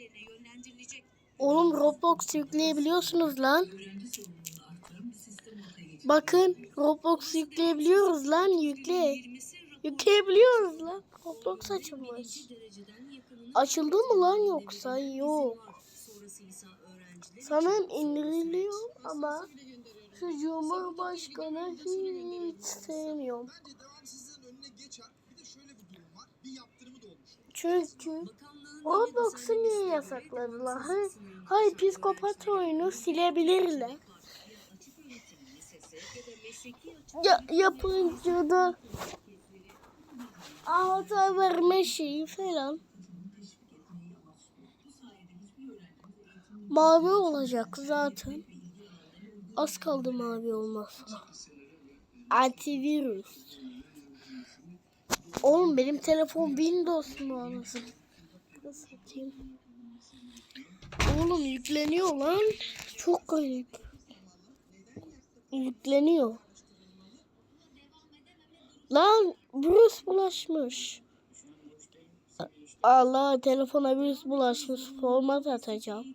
derslerine yönlendirilecek. Oğlum Roblox yükleyebiliyorsunuz lan. Bakın Roblox yükleyebiliyoruz lan yükle. 20'si Yükleyebiliyoruz lan. Roblox açılmış. Açıldı mı lan yoksa? Yok. Sanırım indiriliyor ama şu Cumhurbaşkanı hiç sevmiyorum. Çünkü Roblox'u niye yasakladılar? Hayır, hayır psikopat oyunu silebilirler. Ya, yapınca da hata verme şeyi falan. Mavi olacak zaten. Az kaldı mavi olmasına. Antivirüs. Oğlum benim telefon Windows mu? Satayım. Oğlum yükleniyor lan. Çok garip. Yükleniyor. Lan virüs bulaşmış. Allah telefona virüs bulaşmış. Format atacağım.